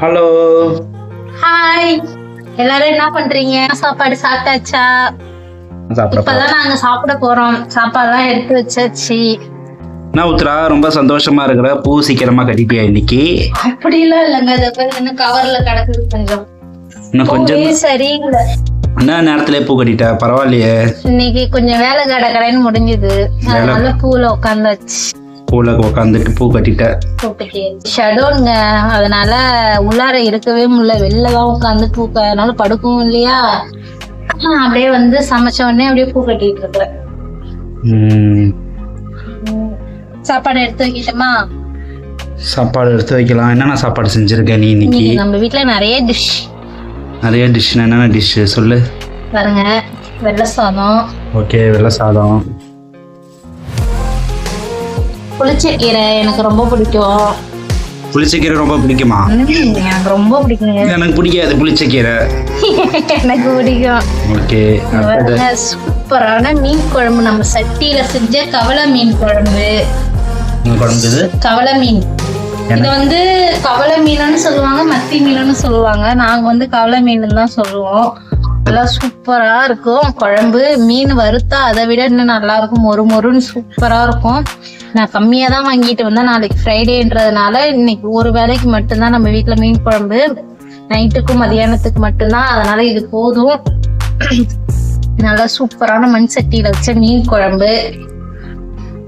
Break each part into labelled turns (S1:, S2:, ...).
S1: Hello
S2: hi எல்லாரும் என்ன பண்றீங்க? சாப்பாடு சாப்பிட்டாச்சா?
S1: சாப்பிட
S2: இப்பதான் நாங்க சாப்பிட போறோம். சாப்பாடுலாம் எடுத்து வச்சாச்சு.
S1: நான் உத்ரா ரொம்ப சந்தோஷமா இருக்கிற பூ சீக்கிரமா கட்டிட்டியா இன்னைக்கு?
S2: அப்படிலாம் இல்லைங்க. அது இன்னும் கவர்ல கிடக்குது கொஞ்சம்.
S1: இன்னும் கொஞ்சம்
S2: சரியில்லை.
S1: என்ன நேரத்துல பூ கட்டிட்ட? பரவாயில்லையே.
S2: இன்னைக்கு கொஞ்சம் வேலை கடை கடைன்னு முடிஞ்சுது. அதனால பூல உட்காந்தாச்சு
S1: பூல உட்காந்துட்டு பூ கட்டிட்ட
S2: ஷடோங்க அதனால உள்ளார இருக்கவே முடியல. வெளில தான் உட்காந்து பூக்க. அதனால படுக்கவும் இல்லையா? அப்படியே வந்து சமைச்ச உடனே அப்படியே பூ கட்டிட்டு இருக்கிறேன். சாப்பாடு எடுத்து வைக்கட்டுமா?
S1: சாப்பாடு எடுத்து வைக்கலாம். என்னென்ன சாப்பாடு செஞ்சிருக்க நீ இன்னைக்கு?
S2: இன்னைக்கு நம்ம வீட்ல நிறைய டிஷ்
S1: நிறைய டிஷ் என்னென்ன டிஷ் சொல்லு.
S2: பாருங்க. வெள்ளை சாதம்.
S1: ஓகே வெள்ளை சாதம்.
S2: புளிச்சக்கீரை எனக்கு ரொம்ப பிடிக்கும்.
S1: புளிச்சக்கீரை ரொம்ப பிடிக்குமா?
S2: எனக்கு ரொம்ப பிடிக்குங்க.
S1: எனக்கு பிடிக்காது புளிச்சக்கீரை.
S2: எனக்கு பிடிக்கும்.
S1: ஓகே
S2: சூப்பரான மீன் குழம்பு. நம்ம சட்டியில செஞ்ச கவலை மீன் குழம்பு.
S1: குழம்பு இது?
S2: கவலை மீன். இது வந்து கவலை மீனுன்னு சொல்லுவாங்க மத்தி மீனுன்னு சொல்லுவாங்க. நாங்க வந்து கவலை மீன் தான் சொல்லுவோம். நல்லா சூப்பரா இருக்கும். குழம்பு மீன் வறுத்தா அதை விட இன்னும் நல்லா இருக்கும். மொறு மொறுன்னு சூப்பரா இருக்கும். நான் கம்மியா தான் வாங்கிட்டு வந்தேன். நாளைக்கு ஃப்ரைடேன்றதுனால இன்னைக்கு ஒரு வேளைக்கு மட்டும்தான் நம்ம வீட்டுல மீன் குழம்பு. நைட்டுக்கும் மதியானத்துக்கு மட்டும்தான். அதனால இது போதும். நல்லா சூப்பரான மண் சட்டியில வச்ச மீன் குழம்பு.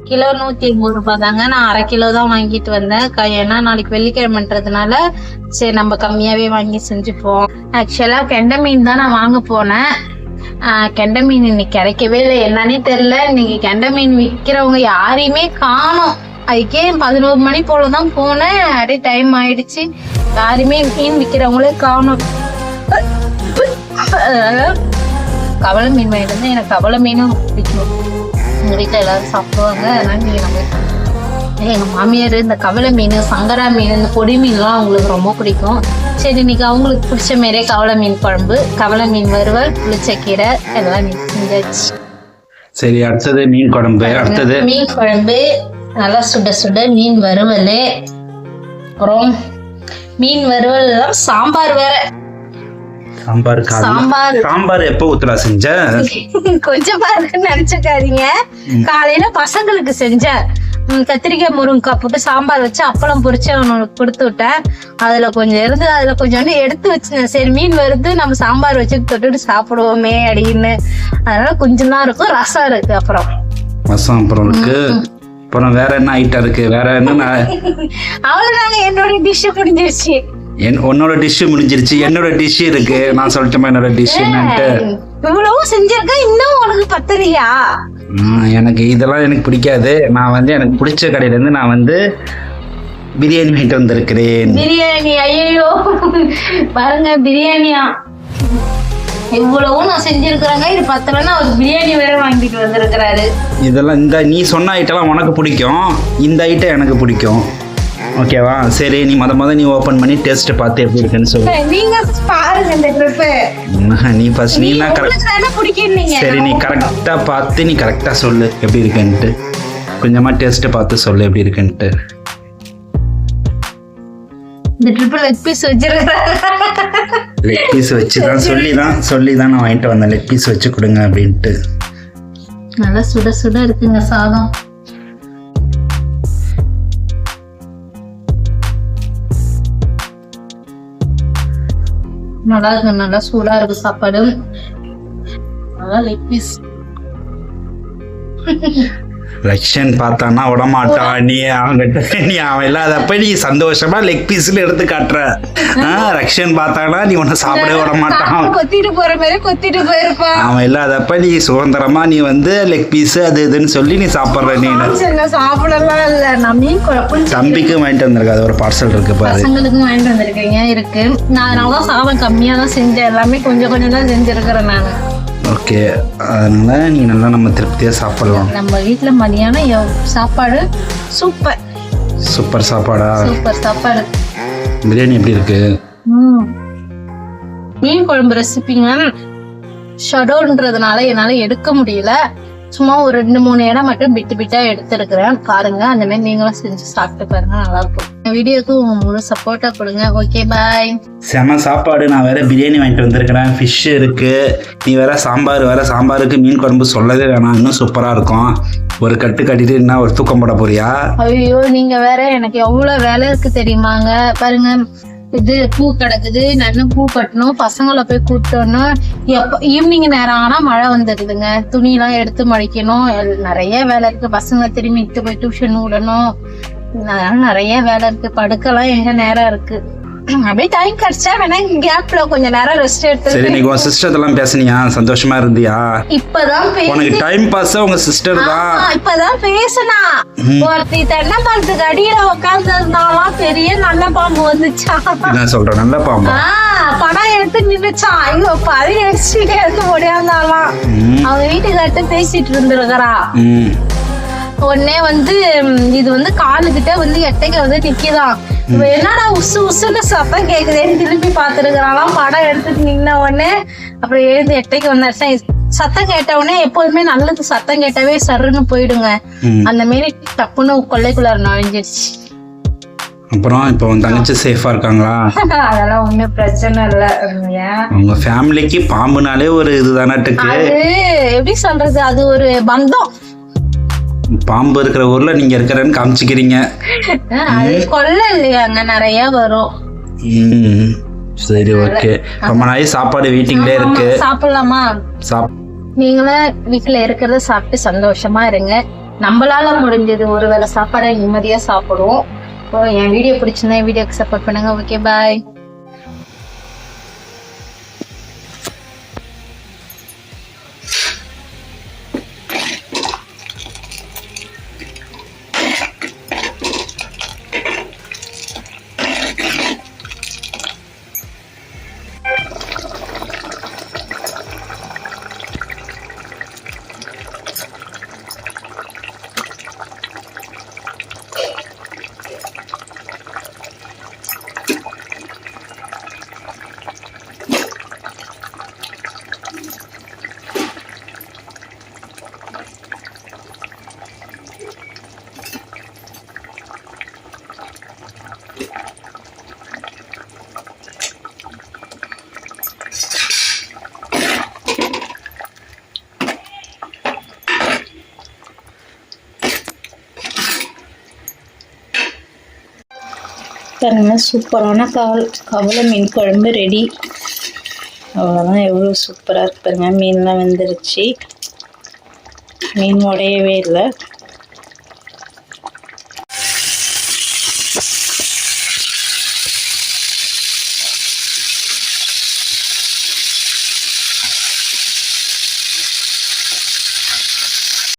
S2: கிலோ நூத்தி ஐம்பது ரூபாய் தாங்க. நான் அரை கிலோ தான் வாங்கிட்டு வந்தேன். க- ஏன்னா நாளைக்கு வெள்ளிக்கிழமைன்றதுனால சரி நம்ம கம்மியாவே வாங்கி செஞ்சுப்போம். ஆக்சுவலா கெண்டை மீன் தான் நான் வாங்க போனேன். கெண்டை மீன் இன்னைக்கு கிடைக்கவே இல்லை. என்னன்னே தெரியல. இன்னைக்கு கெண்டை மீன் விற்கிறவங்க யாரையுமே காணோம். அதுக்கே பதினோரு மணி போல தான் போனேன். அப்படியே டைம் ஆயிடுச்சு. யாருமே மீன் விற்கிறவங்களே காணும். கவலை மீன் வாங்கிட்டு வந்து எனக்கு கவலை மீனும் பிடிக்கும் எங்க வீட்டுல எல்லாரும் சாப்பிடுவாங்க. அதனால நீங்க நம்ம எங்க மாமியார் இந்த கவலை மீன் சங்கரா மீன் இந்த பொடி மீன்லாம் அவங்களுக்கு ரொம்ப பிடிக்கும். சரி இன்னைக்கு அவங்களுக்கு பிடிச்ச மாரியே கவலை மீன் குழம்பு கவலை மீன் வறுவல் புளிச்சக்கீரை எல்லாம் செஞ்சாச்சு.
S1: சரி அடுத்தது மீன் குழம்பு அடுத்தது?
S2: மீன் குழம்பு நல்லா சுட சுட மீன் வறுவல். அப்புறம் மீன் வறுவல் சாம்பார் வேற.
S1: சாம்பார்
S2: சாம்பார்.
S1: சாம்பார் எப்போ உத்தரா செஞ்ச?
S2: கொஞ்சம் நினைச்சுக்காதீங்க. காலையில பசங்களுக்கு செஞ்சேன் கத்திரிக்காய் முருங்கைக்காய் போட்டு சாம்பார் வச்சு அப்பளம் பொரிச்சு அவனுக்கு கொடுத்து விட்டேன். அதுல கொஞ்சம் இருந்து அதுல கொஞ்சோண்டு எடுத்து வச்சிருந்தேன் சரி மீன் வருது நம்ம சாம்பார் வச்சு தொட்டுட்டு சாப்பிடுவோமே அப்படின்னு. அதனால கொஞ்சம் தான் இருக்கும். ரசம் இருக்கு அப்புறம்.
S1: ரசம் அப்புறம் இருக்கு. அப்புறம் வேற என்ன ஐட்டம் இருக்கு? வேற என்ன
S2: அவ்வளவுதாங்க. என்னோட டிஷ் முடிஞ்சிருச்சு.
S1: என் உன்னோட டிஷ் முடிஞ்சிருச்சு. என்னோட டிஷ் இருக்கு. நான் சொல்லட்டுமா என்னோட டிஷ் என்னன்ட்டு?
S2: இவ்வளவும் செஞ்சிருக்க இன்னும் உனக்கு பத்தலையா?
S1: எனக்கு இதெல்லாம் எனக்கு பிடிக்காது. நான் வந்து எனக்கு பிடிச்ச கடையில இருந்து நான் வந்து பிரியாணி வாங்கிட்டு வந்திருக்கிறேன்.
S2: பிரியாணி ஐயோ பாருங்க பிரியாணியா. இவ்வளவும் நான் செஞ்சிருக்கிறேங்க. இது பத்தலன்னா அவர் பிரியாணி வேற வாங்கிட்டு வந்திருக்கிறாரு.
S1: இதெல்லாம் இந்த நீ சொன்ன ஐட்டம்லாம் உனக்கு பிடிக்கும். இந்த ஐட்டம் எனக்கு பிடிக்கும். ஓகேவா? சரி நீ மொத மொதல் நீ ஓப்பன் பண்ணி டேஸ்ட் பார்த்து எப்படி இருக்குன்னு சொல்லு.
S2: நீங்க பாருங்க இந்த ட்ரிப்
S1: நீ ஃபர்ஸ்ட் நீ தான் கரெக்ட் சரி நீ கரெக்டாக பார்த்து நீ கரெக்டாக சொல்லு எப்படி இருக்குன்ட்டு. கொஞ்சமாக டேஸ்ட்டு பார்த்து சொல்லு எப்படி இருக்குன்ட்டு.
S2: இந்த ட்ரிப் லெக் பீஸ் வச்சிருக்கிறேன்
S1: லெக் பீஸ் வச்சு தான் சொல்லி தான் சொல்லி தான் நான் வாங்கிட்டு வந்தேன். லெக் பீஸ் வச்சு கொடுங்க அப்படின்ட்டு.
S2: நல்லா சுட சுட இருக்குங்க சாதம். நல்லா இருக்கு நல்லா சூடா இருக்கு சாப்பாடு. நல்லா லெக் பீஸ்
S1: ரக்ஷன் பார்த்தான்னா விடமாட்டான் நீ அவன்கிட்ட நீ அவன் இல்லாதப்ப நீ சந்தோஷமா லெக் பீஸ்ல எடுத்து காட்டுற. ரக்ஷன் பார்த்தானா நீ உன்னை சாப்பிடவே விட மாட்டான்
S2: கொத்திட்டு போற மாதிரி கொத்திட்டு போயிருப்பான்
S1: அவன் இல்லாதப்ப நீ சுதந்திரமா நீ வந்து லெக் பீஸ் அது இதுன்னு சொல்லி நீ சாப்பிட்ற நீ.
S2: சாப்பிடலாம் இல்ல. நான் மீன் குழம்பு
S1: தம்பிக்கு வாங்கிட்டு வந்திருக்க. அது ஒரு பார்சல் இருக்கு பாரு.
S2: பசங்களுக்கும் வாங்கிட்டு வந்திருக்கீங்க இருக்கு. நான் அதனாலதான் சாதம் கம்மியா தான் செஞ்சேன். எல்லாமே கொஞ்சம் கொஞ்சம் தான் செஞ்சிருக்கிறேன் நான்.
S1: ஓகே அதனால நீ நல்லா நம்ம திருப்தியா சாப்பிடலாம்.
S2: நம்ம வீட்ல மதியானம் சாப்பாடு சூப்பர்.
S1: சூப்பர் சாப்பாடா?
S2: சூப்பர் சாப்பாடு.
S1: பிரியாணி எப்படி இருக்கு.
S2: மீன் குழம்பு ரெசிபிங்க ஷடோன்றதுனால என்னால எடுக்க முடியல. சும்மா ஒரு ரெண்டு மூணு இடம் மட்டும் பிட்டு பிட்டா எடுத்திருக்கிறேன். பாருங்க அந்த மாதிரி நீங்களும் செஞ்சு சாப்பிட்டு பாருங்க நல்லா இருக்கும். வீடியோக்கு உங்க முழு சப்போர்ட்டா கொடுங்க. ஓகே பாய்
S1: செம சாப்பாடு. நான் வேற பிரியாணி வாங்கிட்டு வந்திருக்கிறேன். ஃபிஷ் இருக்கு. நீ வேற சாம்பார் வேற சாம்பாருக்கு மீன் குழம்பு சொல்லவே வேணாம். இன்னும் சூப்பரா இருக்கும். ஒரு கட்டு கட்டிட்டு என்ன ஒரு தூக்கம் போட போறியா?
S2: ஐயோ நீங்க வேற எனக்கு எவ்வளவு வேலை இருக்கு தெரியுமாங்க? பாருங்க. இது பூ கிடக்குது. நான் பூ கட்டணும். பசங்களை போய் கூட்டணும் எப்ப ஈவினிங் நேரம் ஆனா மழை வந்துடுதுங்க. துணி எல்லாம் எடுத்து மடிக்கணும். எல்- நிறைய வேலை இருக்கு. பசங்க திரும்பி இட்டு போய் டியூஷன் விடணும். அதனால நிறைய வேலை இருக்கு. படுக்கலாம் எங்க நேரம் இருக்கு. அப்படியே டைம் கிடைச்சா வேணா கேப்ல கொஞ்ச நேரம் ரெஸ்ட்
S1: சரி
S2: எடுத்து
S1: நீ உன் சிஸ்டர்லாம் பேசுனியா? சந்தோஷமா இருந்தியா?
S2: இப்பதான்
S1: உனக்கு டைம் பாஸ் உங்க சிஸ்டர் தான்.
S2: இப்பதான் பேசுனா. ஒருத்தி தென்னை மரத்துக்கு அடியில உட்கார்ந்து இருந்தாலாம் பெரிய நல்ல பாம்பு வந்துச்சா?
S1: நான் சொல்றேன் நல்ல பாம்பா.
S2: படம் எடுத்து நின்னுச்சான் ஐயோ பறி அடிச்சுட்டு எடுத்து முடியாந்தாலாம்
S1: ம்,
S2: அவங்க வீட்டுக்கார்ட்ட பேசிட்டு இருந்திருக்கிறா. உடனே வந்து இது வந்து காலுகிட்ட வந்து எட்டைக்கு வந்து நிக்கிதான் என்னடா உசு உசுன்னு சத்தம் கேக்குதேன்னு திரும்பி பாத்துருக்கிறாளாம். படம் எடுத்துட்டு நின்ன உடனே அப்புறம் எழுந்து எட்டைக்கு வந்தாச்சு. சத்தம் கேட்ட உடனே எப்போதுமே நல்லது சத்தம் கேட்டாவே சருன்னு போயிடுங்க. அந்த மாரி டப்புன்னு கொள்ளைக்குள்ளார நுழைஞ்சிருச்சு.
S1: அப்புறம் இப்போ உன் தங்கச்சி சேஃபா இருக்காங்களா?
S2: அதெல்லாம் ஒண்ணும் பிரச்சனை இல்ல.
S1: உங்க ஃபேமிலிக்கு பாம்புனாலே ஒரு இதுதானாட்டுக்கு
S2: அது எப்படி சொல்றது? அது ஒரு பந்தம்.
S1: பாம்பு இருக்கிற ஊர்ல நீங்க இருக்கிறேன்னு காமிச்சிக்கிறீங்க.
S2: அது கொல்ல இல்லையாங்க நிறைய வரும்.
S1: சரி ஓகே. ரொம்ப நாளைக்கு சாப்பாடு வீட்டிங்களே இருக்கு.
S2: சாப்பிடலாமா?
S1: சாப்
S2: நீங்களும் வீட்டுல இருக்கிறத சாப்பிட்டு சந்தோஷமா இருங்க. நம்மளால முடிஞ்சது ஒரு வேளை சாப்பாடை நிம்மதியா சாப்பிடுவோம். என் வீடியோ பிடிச்சிருந்தா என் வீடியோக்கு சப்போர்ட் பண்ணுங்க. ஓகே பாய் பாருங்க சூப்பரான கவல் கவலை மீன் குழம்பு ரெடி அவ்வளோதான் எவ்வளோ சூப்பராக இருக்கு பாருங்கள் மீன்லாம் வந்துருச்சு. மீன் உடையவே இல்லை.